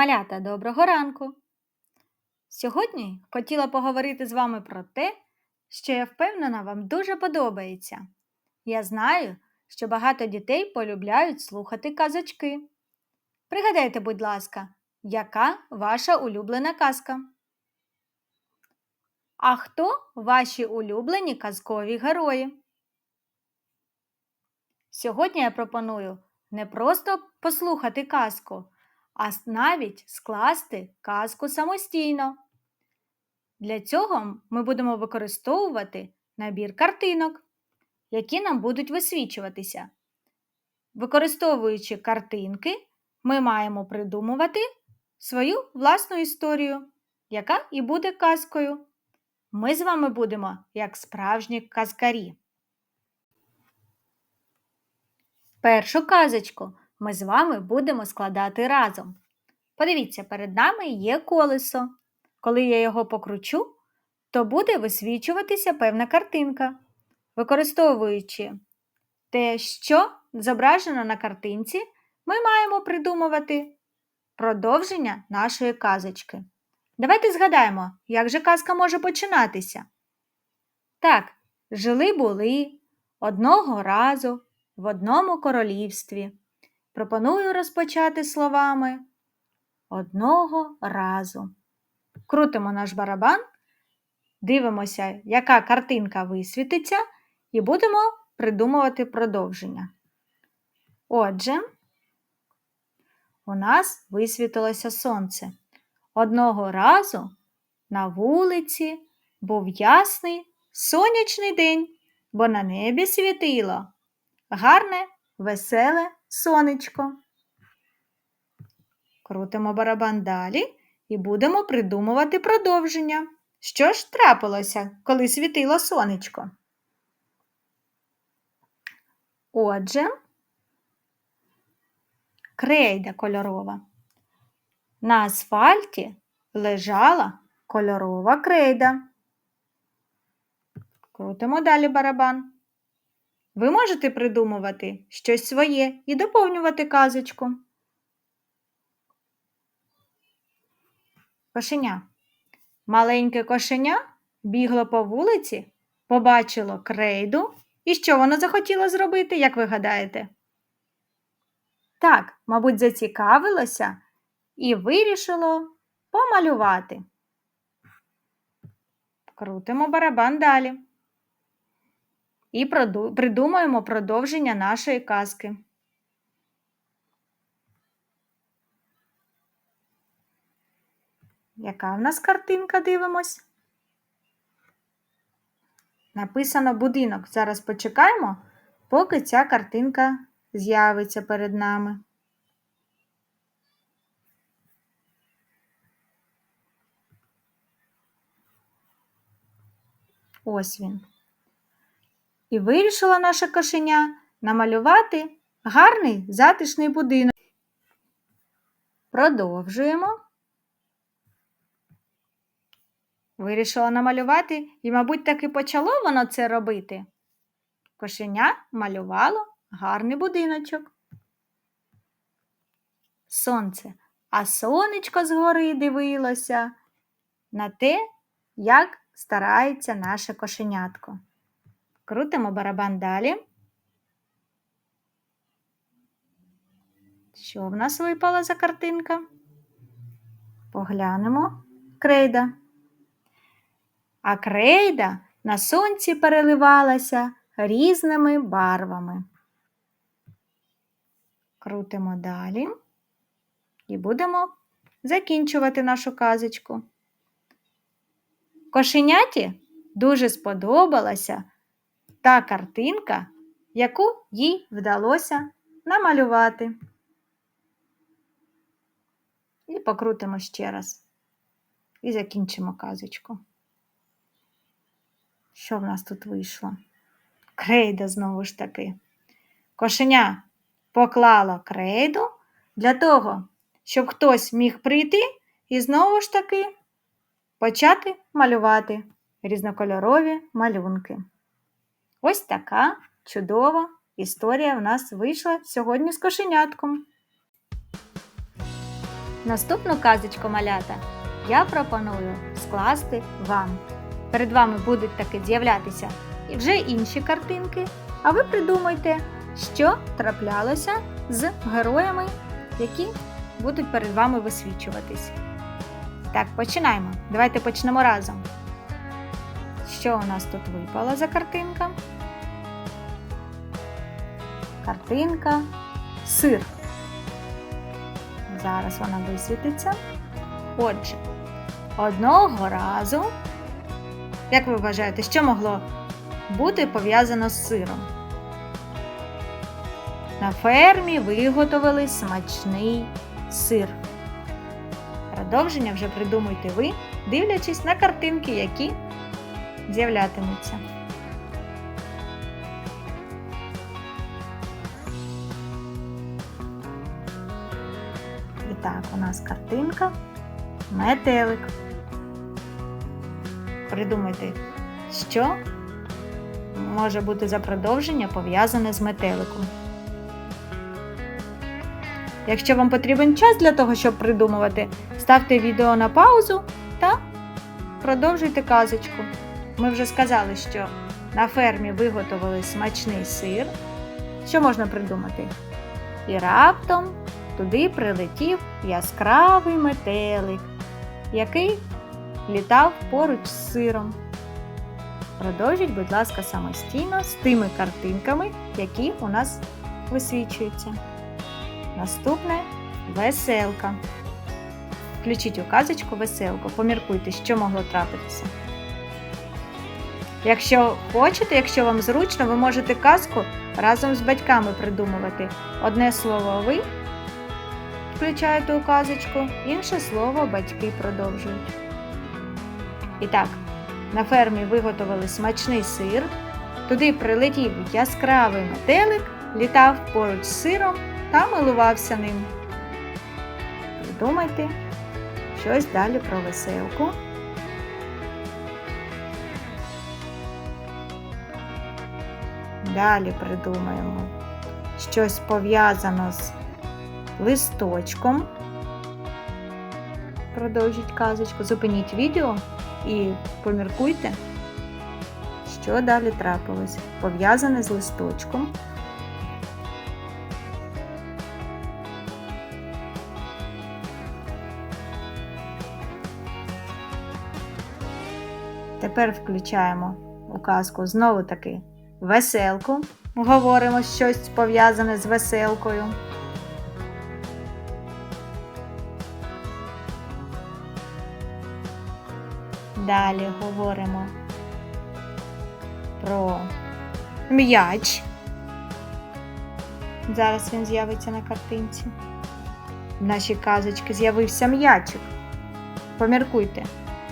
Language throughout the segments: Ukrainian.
Малята, доброго ранку! Сьогодні хотіла поговорити з вами про те, що я впевнена, вам дуже подобається. Я знаю, що багато дітей полюбляють слухати казочки. Пригадайте, будь ласка, яка ваша улюблена казка? А хто ваші улюблені казкові герої? Сьогодні я пропоную не просто послухати казку, а навіть скласти казку самостійно. Для цього ми будемо використовувати набір картинок, які нам будуть висвічуватися. Використовуючи картинки, ми маємо придумувати свою власну історію, яка і буде казкою. Ми з вами будемо як справжні казкарі. Першу казочку ми з вами будемо складати разом. Подивіться, перед нами є колесо. Коли я його покручу, то буде висвічуватися певна картинка. Використовуючи те, що зображено на картинці, ми маємо придумувати продовження нашої казочки. Давайте згадаємо, як же казка може починатися. Так, жили були одного разу в одному королівстві. Пропоную розпочати словами одного разу. Крутимо наш барабан, дивимося, яка картинка висвітиться, і будемо придумувати продовження. Отже, у нас висвітилося сонце. Одного разу на вулиці був ясний сонячний день, бо на небі світило гарне, веселе сонечко. Крутимо барабан далі і будемо придумувати продовження. Що ж трапилося, коли світило сонечко? Отже, крейда кольорова. На асфальті лежала кольорова крейда. Крутимо далі барабан. Ви можете придумувати щось своє і доповнювати казочку. Кошеня. Маленьке кошеня бігло по вулиці, побачило крейду. І що воно захотіло зробити, як ви гадаєте? Так, мабуть, зацікавилося і вирішило помалювати. Крутимо барабан далі і придумаємо продовження нашої казки. Яка в нас картинка дивимось? Написано будинок. Зараз почекаємо, поки ця картинка з'явиться перед нами. Ось він. І вирішила наша кошеня намалювати гарний затишний будинок. Продовжуємо. Вирішила намалювати і, мабуть, таки почало воно це робити. Кошеня малювало гарний будиночок. Сонце, а сонечко згори дивилося на те, як старається наше кошенятко. Крутимо барабан далі. Що в нас випала за картинка? Поглянемо крейда. А крейда на сонці переливалася різними барвами. Крутимо далі і будемо закінчувати нашу казочку. Кошеняті дуже сподобалася та картинка, яку їй вдалося намалювати. І покрутимо ще раз. І закінчимо казочку. Що в нас тут вийшло? Крейда знову ж таки. Кошеня поклало крейду для того, щоб хтось міг прийти і знову ж таки почати малювати різнокольорові малюнки. Ось така чудова історія в нас вийшла сьогодні з кошенятком. Наступну казочку малята я пропоную скласти вам. Перед вами будуть таки з'являтися і вже інші картинки, а ви придумайте, що траплялося з героями, які будуть перед вами висвічуватись. Так, починаємо. Давайте почнемо разом. Що у нас тут випало за картинка? Картинка сир. Зараз вона висвітиться. Отже, одного разу, як ви вважаєте, що могло бути пов'язано з сиром? На фермі виготовили смачний сир. Продовження вже придумуйте ви, дивлячись на картинки, які з'являтимуться. І так, у нас картинка метелик. Придумайте, що може бути за продовження пов'язане з метеликом. Якщо вам потрібен час для того, щоб придумувати, ставте відео на паузу та продовжуйте казочку. Ми вже сказали, що на фермі виготовили смачний сир. Що можна придумати? І раптом туди прилетів яскравий метелик, який літав поруч з сиром. Продовжіть, будь ласка, самостійно з тими картинками, які у нас висвічуються. Наступне веселка. Включіть у казочку веселку, поміркуйте, що могло трапитися. Якщо хочете, якщо вам зручно, ви можете казку разом з батьками придумувати. Одне слово ви включаєте у казочку, інше слово батьки продовжують. І так, на фермі виготовили смачний сир, туди прилетів яскравий метелик, літав поруч з сиром та милувався ним. Придумайте щось далі про веселку. Далі придумаємо щось пов'язано з листочком. Продовжіть казочку, зупиніть відео і поміркуйте, що далі трапилось. Пов'язане з листочком. Тепер включаємо у казку знову таки веселку. Говоримо щось пов'язане з веселкою. Далі говоримо про м'яч. Зараз він з'явиться на картинці. В нашій казочці з'явився м'ячик. Поміркуйте,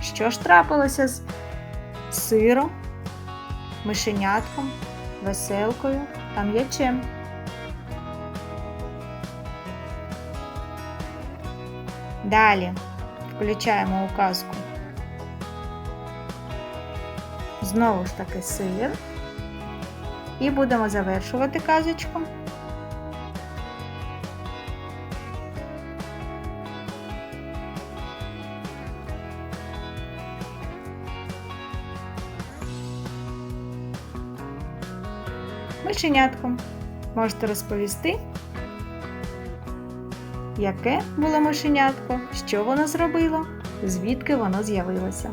що ж трапилося з сиром, мишенятком, веселкою та м'ячем. Далі включаємо у казку знову ж таки сир і будемо завершувати казочку. Мишенятком можете розповісти, яке було мишенятко, що воно зробило, звідки воно з'явилося.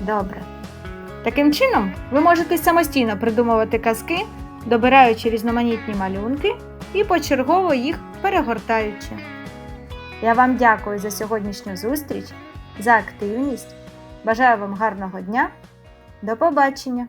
Добре. Таким чином, ви можете самостійно придумувати казки, добираючи різноманітні малюнки і почергово їх перегортаючи. Я вам дякую за сьогоднішню зустріч, за активність. Бажаю вам гарного дня. До побачення!